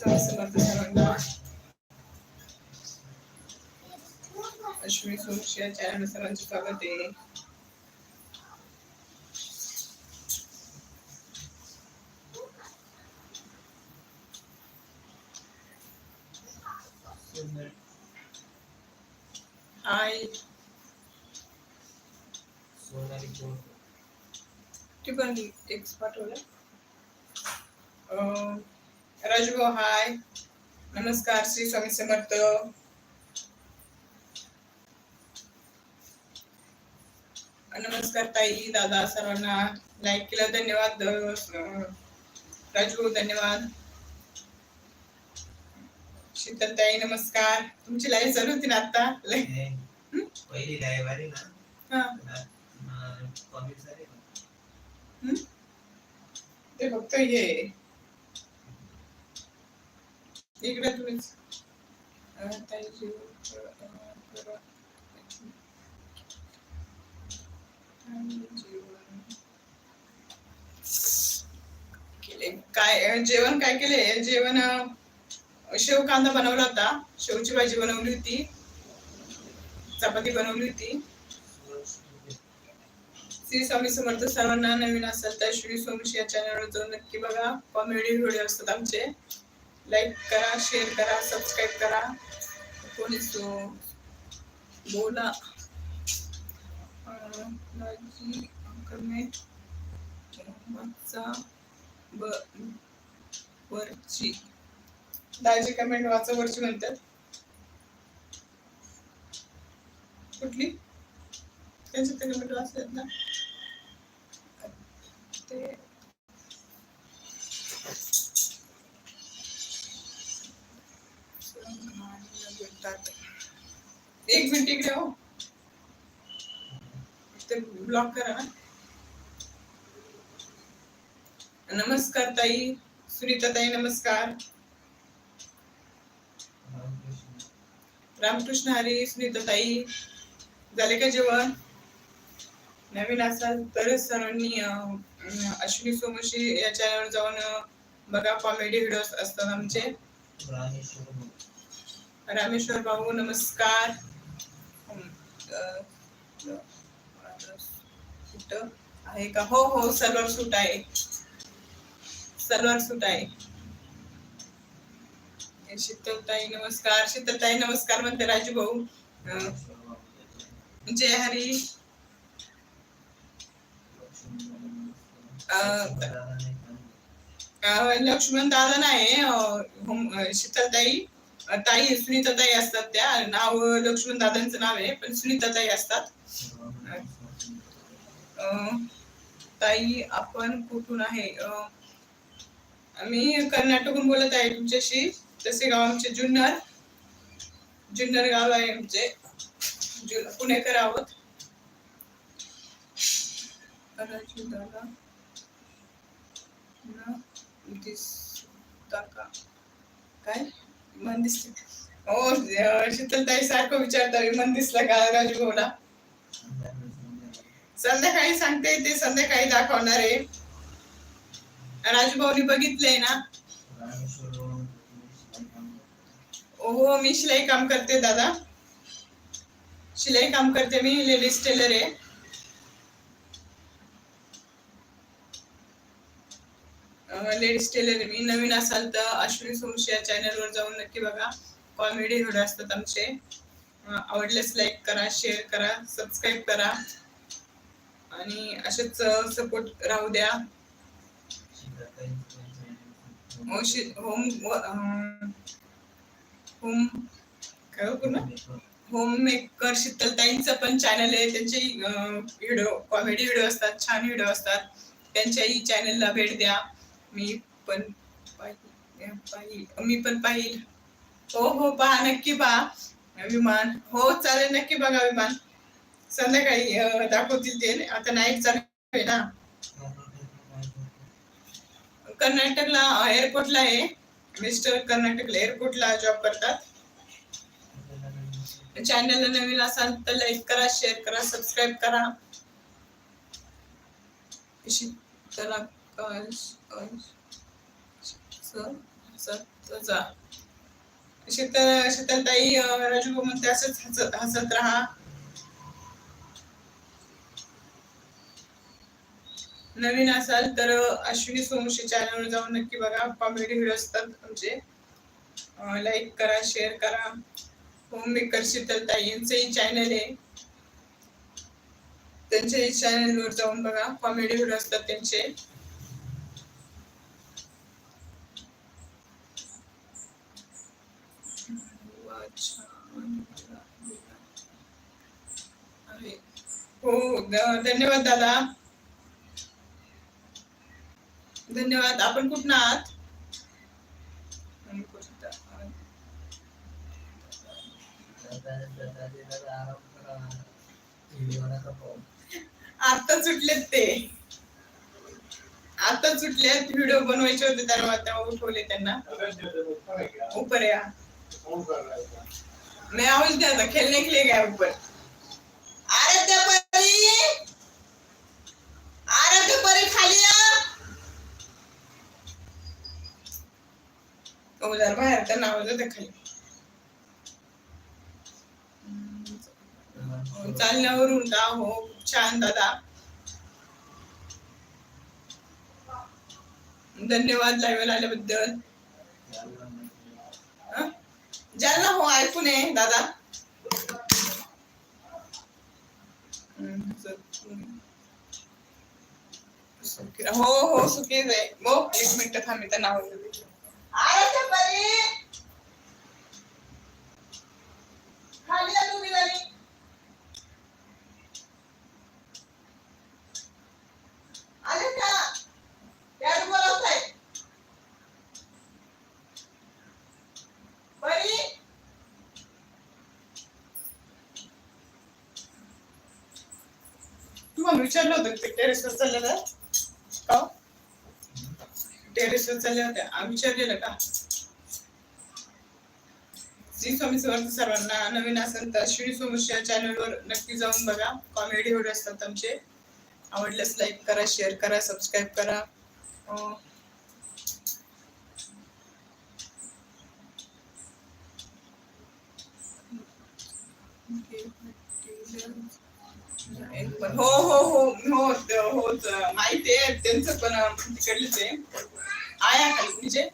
समर्थ सर्वांना अश्विनी सोमशी या चॅनल सर्वांचे स्वागत आहे हाय ती पण एक पाठवलं राजभाऊ हाय. नमस्कार श्री स्वामी समर्थ. नमस्कार ताई दादा सर्वांना. लाईक केलं धन्यवाद. राजभाऊ धन्यवाद. शीतल ताई नमस्कार. तुमची लाईव्ह चालू होती ना आता? पहिली लाईव्ह आली ना. हा? ते फक्त हे. इकडे तुम्हीच जेवण केले. काय जेवण काय केले? जेवण शेव कांदा बनवला होता. शेवची भाजी बनवली होती. चपाती बनवली होती. श्री स्वामी समर्थ सर्वांना नवीन असेल तर श्री सोमशी या चॅनलवर जाऊन नक्की बघा. कॉमेडी व्हिडिओ असतात आमचे. लाईक करा शेअर करा सबस्क्राईब करा. कोणी बोला. वरची. दाजी कमेंट वाचा वरची म्हणतात. कुठली? त्यांची ते कमेंट वाचतात ना. ते शकतात एक मिनिट इकडे हो. ते ब्लॉक करा. नमस्कार ताई. सुनीता ताई नमस्कार. रामकृष्ण हरी सुनीता ताई. झाले का जेवण? नवीन असाल तर सर्वांनी अश्विनी सोमशी या चॅनलवर जाऊन बघा कॉमेडी व्हिडिओ असतात आमचे. रामेश्वर भाऊ नमस्कार. आहे का? हो हो सलवार सूट आहे. सलवार सूट आहे. शीतलताई नमस्कार. शीतलताई नमस्कार म्हणते राजू भाऊ. जय हरी. लक्ष्मण दादा नाही शीतलताई. ताई सुनीताताई असतात त्या. नाव लक्ष्मण दादांचं नाव आहे पण सुनीताताई असतात. ताई आपण कुठून आहे? मी आम्ही कर्नाटकहून बोलत आहे तुमच्याशी. तसे गाव आमचे जुन्नर. जुन्नर गाव आहे आमचे. पुणेकर आहोत. दादा काय? मन हो शीतलताई सारखं विचारता मन दिसला का राजूभाऊला संध्याकाळी सांगते ते संध्याकाळी दाखवणार आहे. राजूभाऊनी बघितलंय ना? हो मी शिलाई काम करते दादा. शिलाई काम करते मी लेडीज टेलर आहे. लेडीज टेलर मी नवीन असाल तर अश्विनी सोमशी या चॅनलवर जाऊन नक्की बघा. कॉमेडी व्हिडिओ असतात आमचे. आवडल्यास लाईक करा शेअर करा सबस्क्राईब करा. आणि असेच सपोर्ट राहू द्या. होम होम काय हो होम मेकर शीतलताईंचं पण चॅनल आहे. त्यांचे व्हिडिओ कॉमेडी व्हिडिओ असतात छान व्हिडिओ असतात. त्यांच्याही चॅनलला भेट द्या. मी पण पाहिल मी पण पाहिल. हो हो पहा नक्की पहा. विमान हो चालेल नक्की बघा विमान संध्याकाळी दाखवतील ते. आता नाईट चालू आहे ना. कर्नाटकला एअरपोर्टला आहे. मिस्टर कर्नाटकला एअरपोर्टला जॉब करतात. चॅनलला नवीन असाल तर लाईक करा शेअर करा सबस्क्राईब करा. शीतला शीतल शीतलताई अं, राजू म्हणते असंच हसत हसत राहा नवीन असाल तर अश्विनी सोमशी चॅनलवर जाऊन नक्की बघा कॉमेडी व्हिडिओ असतात आमचे लाईक करा शेअर करा होम मेकर शीतलताई यांचंही चॅनल आहे त्यांच्याही चॅनलवर जाऊन बघा कॉमेडी व्हिडिओ असतात त्यांचे आहे. हो धन्यवाद दादा. धन्यवाद. आपण कुठं आहात? आता सुटलेत ते. आता सुटलेत. व्हिडिओ बनवायचे होते त्यांना तेव्हा उठवले त्यांना. ऊपर या. मैं आवाज दिया था खेलने के लिए गया ऊपर आराध्य परी. आराध्य परी खाली या. बाहेर त्यांना नाव होता खाली. चालण्यावरून का हो छान दादा. धन्यवाद लाईव्ह आल्याबद्दल. हं? ज्यांना हो ऐकून आहे दादा. सुखी- हो हो सुखीच आहे. हो एक मिनिट थांबी तर नाव आरच्या परी खाली या तुम्ही जरी. आले का डॅड बोलवताय बरी तुम्हाला विचारलं होतं ते टेरेसवर चाललेलं का? टेरेसवर चालल्या होत्या आम्ही विचारलेलं का? श्री स्वामी समर्थ सर्वांना नवीन असेल तर श्री सोमश चॅनलवर नक्की जाऊन बघा. कॉमेडी व्हिडिओ असतात आमचे. आवडल्यास लाईक करा शेअर करा सबस्क्राईब करा. अं, पण- हो, हो हो हो हो हो माहिती आहे. त्यांचं पण तिकडलेच आहे. आहे खाली म्हणजे.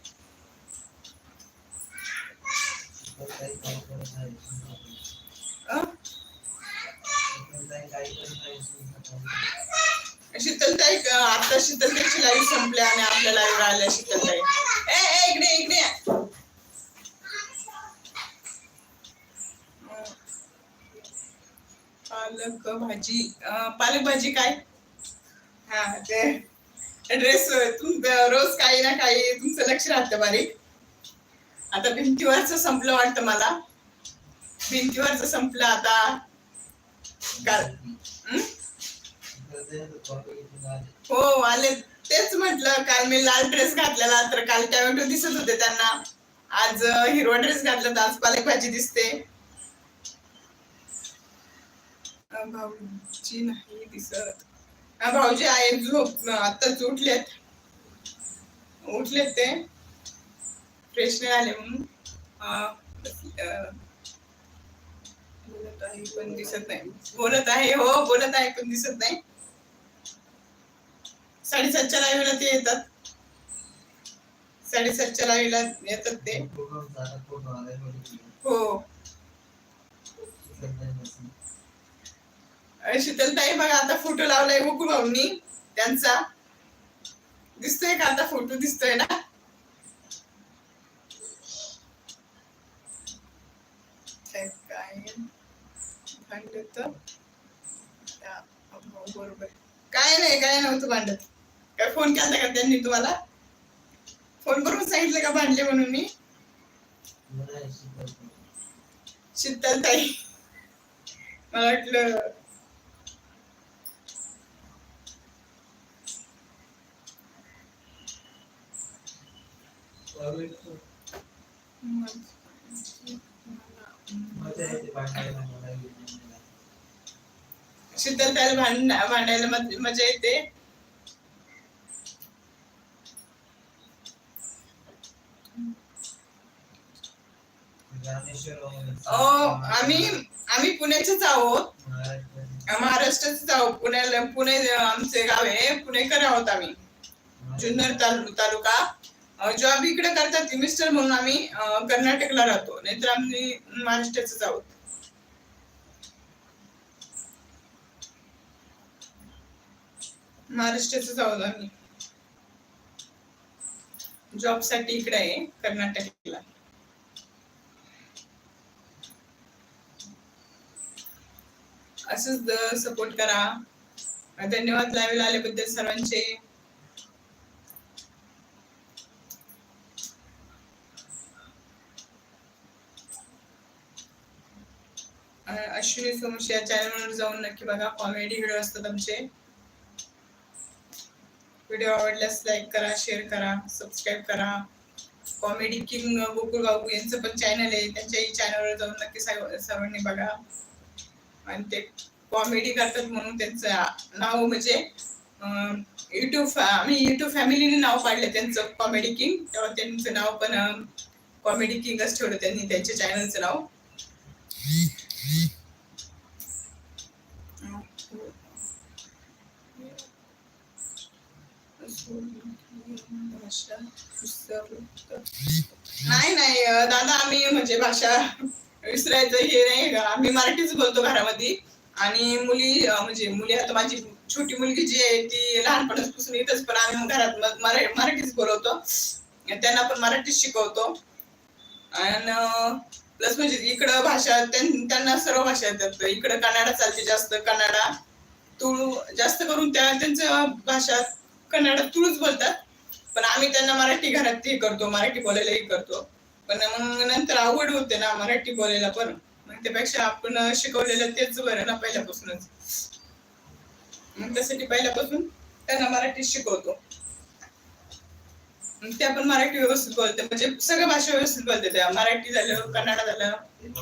शीतलताई आता शीतलताईची लाईव्ह संपल्या आणि आपल्या लाईव्ह आल्या शीतलताई. ए ए, इकडे इकडे अं, भाजी पालक भाजी काय? हा ते ड्रेस तुमचं रोज काही ना काही तुमचं लक्ष राहतं बारीक. आता भिंतीवरच संपलं वाटतं मला. भिंतीवरच संपलं आता. हो? आले. तेच म्हटलं काल मी लाल ड्रेस घातलेला तर काल टॅमॅटो दिसत होते त्यांना. आज हिरवा ड्रेस घातला तर आज पालक भाजी दिसते. भाऊजी नाही दिसत. अं, भाऊजी आहे झोप आताच उठलेत. उठलेत ते. फ्रेश नाही आले म्हणून. बोलत आहे पण दिसत नाही. बोलत आहे हो बोलत आहे पण दिसत नाही. साडेसातच्या लाईव्हला ते येतात. साडेसातच्या लाईव्हला येतात ते. हो. शीतलताई बघा आता फोटो लावलाय गोकुळ भाऊनी. त्यांचा. दिसतोय का आता फोटो? दिसतोय ना? बरोबर. काय नाही काय नव्हतं भांडत. काय फोन केला का त्यांनी तुम्हाला? फोन करून सांगितलं का भांडले म्हणून मी? मला शिकवतो. शीतल ताई मला वाटलं कोविडचं मजा येते भांडायला मला येत नाही मला. शीतल ताईला भांड भांडायला मजा येते आम्ही आम्ही पुण्याचेच आहोत. महाराष्ट्राचेच आहोत. पुण्याला पुणे आमचे गाव आहे. पुणेकर आहोत आम्ही. जुन्नर तालु तालुका. जॉब इकडे करतात मिस्टर म्हणून आम्ही कर्नाटकला राहतो. नाहीतर आम्ही महाराष्ट्राचेच आहोत. महाराष्ट्राचेच आहोत आम्ही. जॉबसाठी इकडे आहे कर्नाटकला. असंच सपोर्ट करा. धन्यवाद लाईव्ह आल्याबद्दल सर्वांचे. अं, अश्विनी या चॅनलवर जाऊन नक्की बघा. कॉमेडी व्हिडिओ असतात आमचे. व्हिडिओ आवडल्यास लाईक करा शेअर करा सबस्क्राईब करा. कॉमेडी किंग गोकुळ बाबू यांचं पण चॅनल आहे. त्यांच्याही चॅनलवर जाऊन नक्की सर्वांनी बघा. आणि ते कॉमेडी करतात म्हणून त्यांचं नाव म्हणजे युट्यूब आम्ही युट्यूब फॅमिलीने नाव पाडलं त्यांचं कॉमेडी किंग तेव्हा त्यांचं नाव पण कॉमेडी किंगच ठेवलं त्यांनी त्यांच्या चॅनलचं नाव. नाही नाही दादा आम्ही म्हणजे भाषा विसरायचं हे नाही. का आम्ही मराठीच बोलतो घरामध्ये. आणि मुली म्हणजे मुली आता माझी छोटी मुलगी जी आहे ती लहानपणापासून इथंच पण आम्ही घरात मराठीच बोलवतो. त्यांना पण मराठीच शिकवतो. आणि प्लस म्हणजे इकडं भाषा त्यांना सर्व भाषा येतात. इकडं कन्नडा चालते जास्त कन्नडा तुळू जास्त करून त्या त्यांचं भाषा कन्नडा तुळूच बोलतात. पण आम्ही त्यांना मराठी घरात हे करतो मराठी बोलायलाही करतो. पण मग नंतर आवड होते ना मराठी बोलायला पण. मग त्यापेक्षा आपण शिकवलेलं तेच बरं ना पहिल्यापासूनच. मग त्यासाठी पहिल्यापासून त्यांना मराठी शिकवतो. मग त्या पण मराठी व्यवस्थित बोलते. म्हणजे सगळ्या भाषा व्यवस्थित बोलते त्या. मराठी झालं कन्नडा झालं. ते.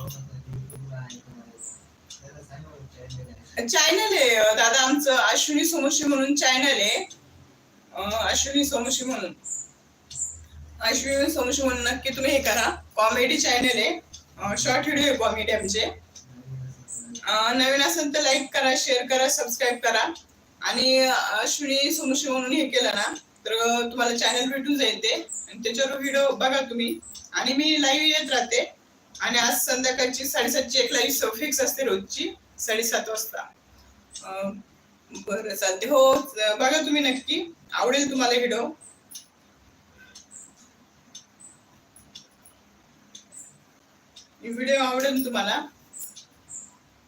चॅनल आहे दादा आमचं अश्विनी सोमशी म्हणून चॅनल आहे अश्विनी सोमशी म्हणून. अश्विनी सोमशी म्हणून नक्की तुम्ही हे करा. कॉमेडी चॅनल आहे. शॉर्ट व्हिडिओ आहे कॉमेडी आमचे. नवीन असेल तर लाईक करा शेअर करा सबस्क्राईब करा. आणि अश्विनी सोमशी म्हणून हे केलं ना तर तुम्हाला चॅनल भेटून जाईल ते. आणि त्याच्यावर व्हिडिओ बघा तुम्ही. आणि मी लाईव्ह येत राहते. आणि आज संध्याकाळची साडेसातची एक लाईव्ह फिक्स असते रोजची साडेसात वाजता. बरं चालते हो बघा तुम्ही नक्की. आवडेल तुम्हाला व्हिडिओ व्हिडिओ आवडेल तुम्हाला.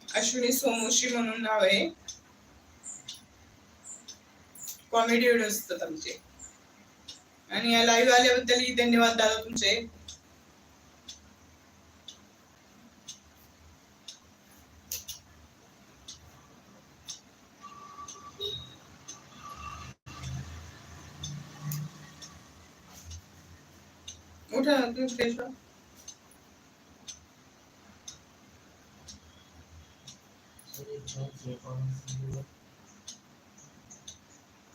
अश्विनी सोमोशी म्हणून नाव आहे. कॉमेडी व्हिडिओ असतात आमचे. आणि या लाईव्ह आल्याबद्दल धन्यवाद दादा तुमचे. उठा ना,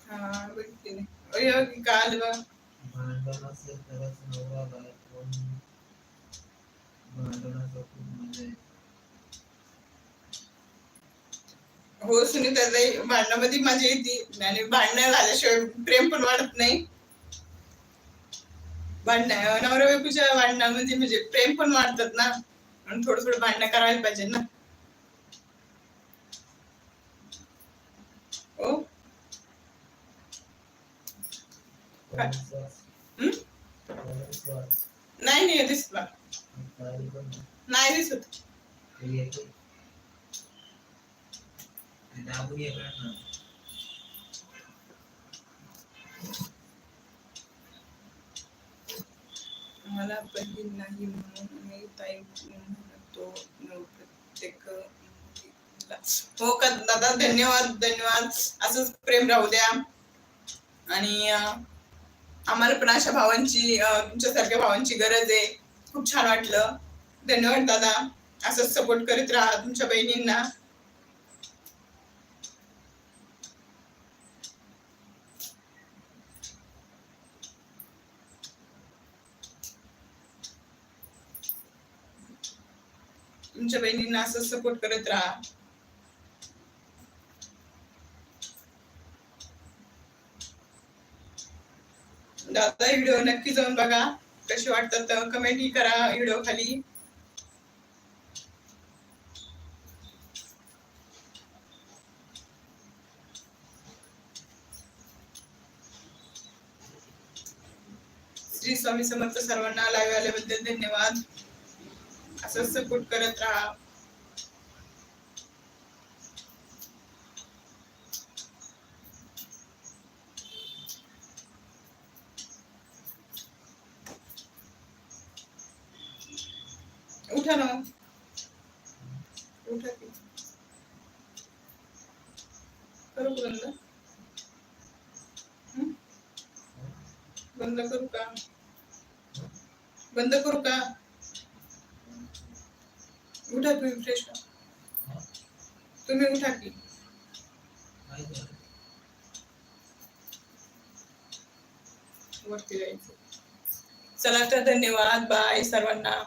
हा बघते मी. काल बघ. नवरा बायको भांडणाचा खूप मजा येते हो सुनीता भांडणामध्ये मजा येते आणि भांडणं झाल्याशिवाय प्रेम पण वाढत नाही भांडण नवरा बायकोच्या भांडणामध्ये म्हणजे-, म्हणजे प्रेम पण वाढतात ना. म्हणून थोडं थोडं भांडणं करायला पाहिजे ना. हो? हम्म? नाही नाही दिसत बा. नाही दिसत. दाबून ये प्रश्न मला बहीण नाही म्हणून मी ताई म्हणतो प्रत्येक हो का दादा धन्यवाद धन्यवाद. असंच प्रेम राहू द्या. आणि आम्हाला पण अशा भावांची तुमच्यासारख्या भावांची गरज आहे. खूप छान वाटलं. धन्यवाद दादा. असंच सपोर्ट करीत राहा तुमच्या बहिणींना. तुमच्या बहिणींना असं सपोर्ट करत राहा. दादा व्हिडिओ नक्की जाऊन बघा. कसे वाटतात कमेंट करा व्हिडिओ खाली. श्री स्वामी समर्थ सर्वांना लाईव्ह आल्याबद्दल धन्यवाद. सपोर्ट करत राहा। उठा ना। उठा की। करू बंद। बंद करू का बंद करू का उठा तुम्ही फ्रेश तुम्ही उठा की. वरती जायचं. चला तर धन्यवाद. बाय सर्वांना.